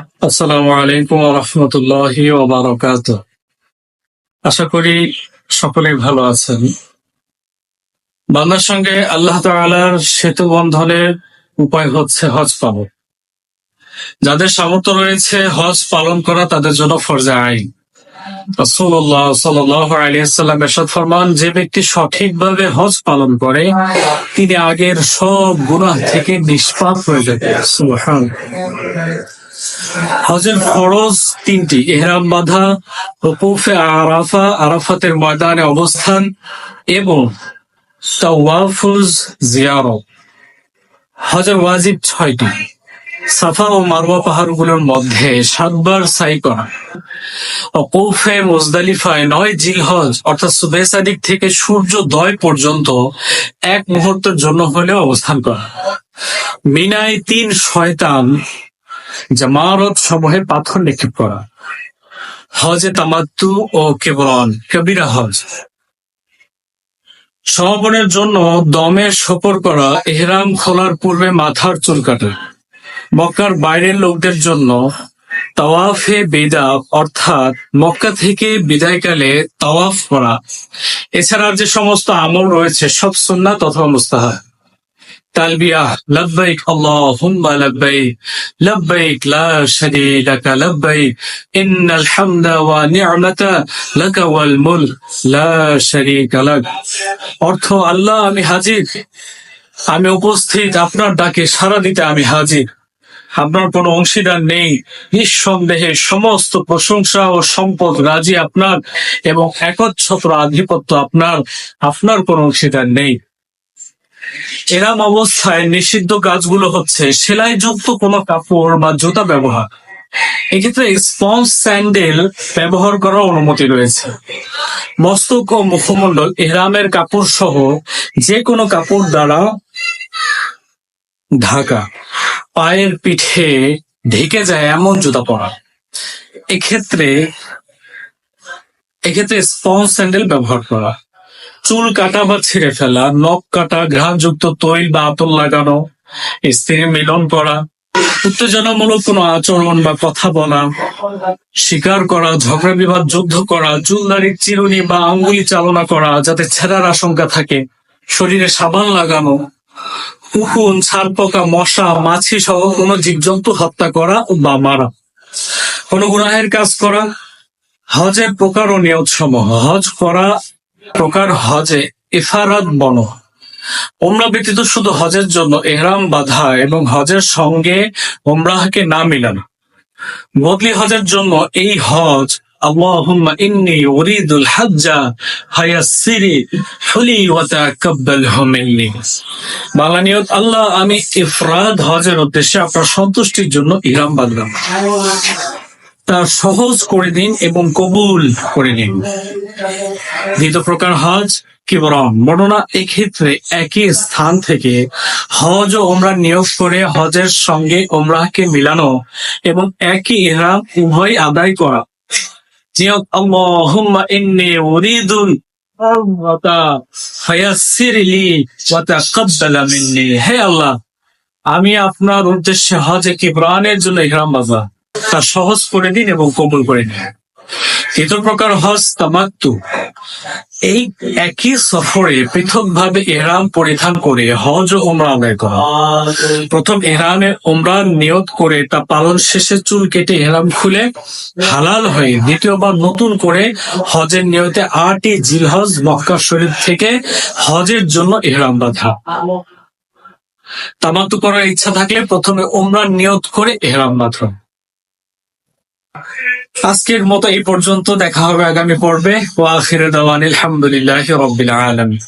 আসসালামু আলাইকুম রহমতুল্লাহ ওবরাকাত আশা করি সকলেই ভালো আছেন। বান্দার সঙ্গে আল্লাহ তাআলার সেতু বন্ধনের উপায় হচ্ছে হজ পালন। যাদের সামর্থ্য রয়েছে হজ পালন করা তাদের জন্য ফরজা আইন। ফরমান, যে ব্যক্তি সঠিকভাবে হজ পালন করে, তিনি আগের সব গুনাহ থেকে নিষ্পাপ হয়ে যাবে। হজের ফরজ তিনটি, এহরাম বাঁধা ওকুফে আরাফা, আরাফাতের ময়দানে অবস্থান এবং তাওয়াফুজ, জিয়ারত। হজের ওয়াজিব ছয়টি। সাফা ও মারওয়া পাহাড়গুলোর মধ্যে সাতবার সাই করা। অকুফে মুজদালিফায় নয় জিলহজ, অর্থাৎ সাদিক থেকে সূর্যোদয় পর্যন্ত এক মুহূর্তের জন্য হলেও অবস্থান করা। মিনায় তিন শয়তান জামারত সমূহে পাথর নিক্ষেপ করা। হজে তামাত্তু ও কেবরন, কবিরা হজ। সমাপনের জন্য দমের সফর করা, এহরাম খোলার পূর্বে মাথার চুল কাটা। মক্কার বাইরের লোকদের জন্য তাওয়াফে বেদা অর্থাৎ মক্কা থেকে বিদায়কালে তাওয়াফ করা। এছাড়া যে সমস্ত আমল রয়েছে, সব সুন্নাত অথবা মুস্তাহাব। তালবিয়া, লব্বাইক, আল্লাহুম্মা লব্বাইক লব্বাইক, লা শারীকা লব্বাইক, ইন্নাল হামদা ওয়া নি'মাতা লাকা ওয়াল মুলক, লা শারীকা লাক। অর্থ, আল্লাহ আমি হাজির। আমি উপস্থিত, আপনার ডাকে সাড়া দিতে আমি হাজির। আপনার কোনো অংশীদার নেই। নিঃসন্দেহে সমস্ত প্রশংসা ও সম্পদ রাজি আপনার এবং একচ্ছত্র আধিপত্য আপনার। আপনার কোনো অংশীদার নেই। এরাম অবস্থায় নিষিদ্ধ কাজগুলো হচ্ছে সেলাইযুক্ত কোনো কাপড় বা জুতা ব্যবহার। এক্ষেত্রে স্পঞ্জ স্যান্ডেল ব্যবহার করার অনুমতি রয়েছে। মস্তক ও মুখমণ্ডল, এহরামের কাপড় সহ যে কোনো কাপড় দ্বারা ঢাকা। পায়ের পিঠে ঢেকে যায় এমন জুতা পরা। এক্ষেত্রে এক্ষেত্রে স্পঞ্জ স্যান্ডেল ব্যবহার করা। চুল কাটা বা ছিঁড়ে ফেলা, নখ কাটা, ঘ্রাণযুক্ত তৈল বা আতর লাগানো স্ত্রী মিলন করা উত্তেজনামূলক কোনো আচরণ বা কথা বলা, শিকার করা, ঝগড়া বিবাদ, যুদ্ধ করা চুলদারির চিরুনি বা আঙ্গুলি চালনা করা যাতে ছেঁড়ার আশঙ্কা থাকে, শরীরে সাবান লাগানো উকুন ছারপোকা মশা, মাছি সহ কোনো জীবজন্তু হত্যা করা বা মারা। কোনো গুনাহের কাজ করা হজের প্রকার ও নিয়ত সমূহ হজ করা প্রকার হজে ইফারাত বন। ওমরা ব্যতীত শুধু হজের জন্য এহরাম, বাধা এবং হজের সঙ্গে ওমরাহকে না মিলানো। বদলি হজের জন্য এই হজ ইন্নি উরিদুল হাজ্জা হায়াসসিরি হুলি ওয়া তাকাব্বালহু মিন্নি বাংলা আল্লাহ, আমি ইফরাদ, হজের উদ্দেশ্যে আপনার সন্তুষ্টির জন্য ইহরাম বাঁধলাম তা সহজ করে দিন এবং কবুল করে নিন। দ্বিতীয় প্রকার হজ, কিবরম। বর্ণনা এক্ষেত্রে একই স্থান থেকে হজ ও ওমরা নিয়োগ করে হজের সঙ্গে ওমরাহকে মিলানো এবং একই ইহরাম উভয় আদায় করা। আল্লাহ, আমি আপনার উদ্দেশ্যে হজে প্রাণের জন্য ইহরাম বাজা। তা সহজ করে দিন এবং কবুল করে নিন। তৃতীয় প্রকার হজ তামাত্তু। এই একই সফরে পৃথকভাবে এহরাম পরিধান করে হজ ও ওমরা প্রথম এহরামে ওমরার নিয়ত করে তা পালন শেষে চুল কেটে এহরাম খুলে হালাল হয়ে। দ্বিতীয়বার নতুন করে হজের নিয়তে আটই জিলহজ মক্কা শরীফ থেকে হজের জন্য এহরাম বাঁধা। তামাত্তু করার ইচ্ছা থাকলে প্রথমে ওমরার নিয়ত করে এহরাম বাঁধা। আজকের মতো এই পর্যন্ত। দেখা হবে আগামী পর্বে। ওয়া আখিরে দাওয়ান আলহামদুলিল্লাহ রবিল আলমী